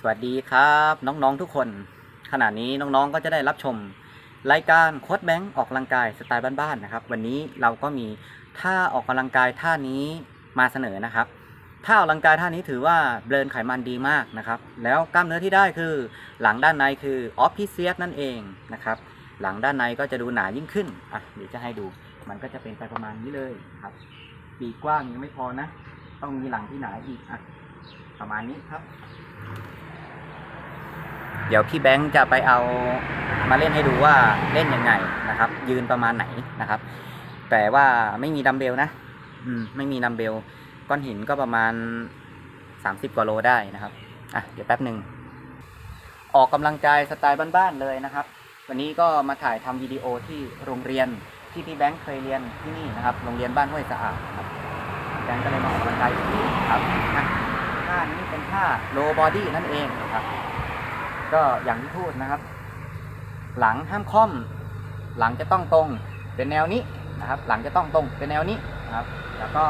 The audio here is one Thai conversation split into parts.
สวัสดีครับน้องๆทุกคน ขณะนี้น้องๆก็จะได้รับชม รายการโค้ดแบงค์ออกกำลังกายสไตล์บ้านๆนะครับ วันนี้เราก็มีท่าออกกำลังกายท่านี้มาเสนอนะครับท่าออกกำลังกายท่านี้ถือว่าเบินไขมันดีมากนะครับ แล้วกล้ามเนื้อที่ได้คือหลังด้านในคือออฟฟิเซียสนั่นเองนะครับหลังด้านในก็จะดูหนายิ่งขึ้นอะเดี๋ยวจะให้ดูมันก็จะเป็นไปประมาณนี้เลยครับปีกกว้างยังไม่พอนะ ต้องมีหลังที่หนาอีกอะประมาณนี้ครับ เดี๋ยวพี่แบงค์จะไปเอามาเล่นให้ดูว่าเล่นยังไงนะครับ ยืนประมาณไหนนะครับ แต่ว่าไม่มีดัมเบลนะ อืม ไม่มีดัมเบล ก้อนหินก็ประมาณ30กว่าโลได้นะครับ อะ เดี๋ยวแป๊บหนึ่ง ออกกำลังกายสไตล์บ้านๆเลยนะครับ วันนี้ก็มาถ่ายทำวิดีโอที่โรงเรียนที่พี่แบงค์เคยเรียนที่นี่นะครับ โรงเรียนบ้านห้วยสะอาดครับแบงค์ก็เลยมาออกกำลังกายที่นี่ครับอะท่านี้เป็นท่า low body นั่นเองนะครับ ก็อย่างที่พูดนะครับ หลังห้ามค่อม หลังจะต้องตรงเป็นแนวนี้นะครับ หลังจะต้องตรงเป็นแนวนี้นะครับ แล้วก็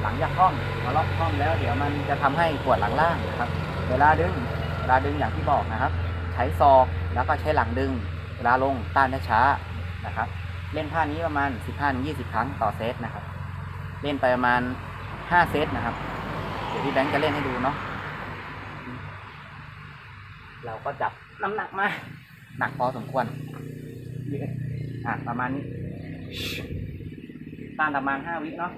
หลังอย่าค่อมพอล็อกค่อมแล้ว เดี๋ยวมันจะทำให้ปวดหลังล่างนะครับ เวลาดึงเวลาดึงอย่างที่บอกนะครับ ใช้ศอกแล้วก็ใช้หลังดึง เวลาลงต้านช้าๆนะครับ เล่นท่านี้ประมาณ 15-20 ครั้งต่อเซตนะครับ เล่นไปประมาณ 5 เซตนะครับ เดี๋ยวพี่แบงค์จะเล่นให้ดูเนาะ เราก็จับน้ำหนักมา หนักพอสมควรอะประมาณนี้ต้านประมาณห้าวิเนาะ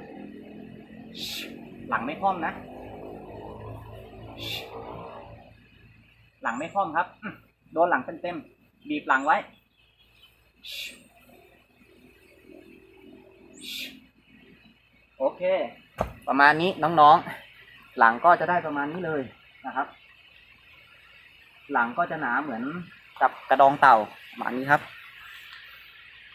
หลังไม่คล่อมนะ หลังไม่คล่อมครับ โดนหลังเต็มๆบีบหลังไว้ โอเค ประมาณนี้น้องๆ หลังก็จะได้ประมาณนี้เลยนะครับ หลังก็จะหนาเหมือนกับกระดองเต่าประมาณนี้ครับ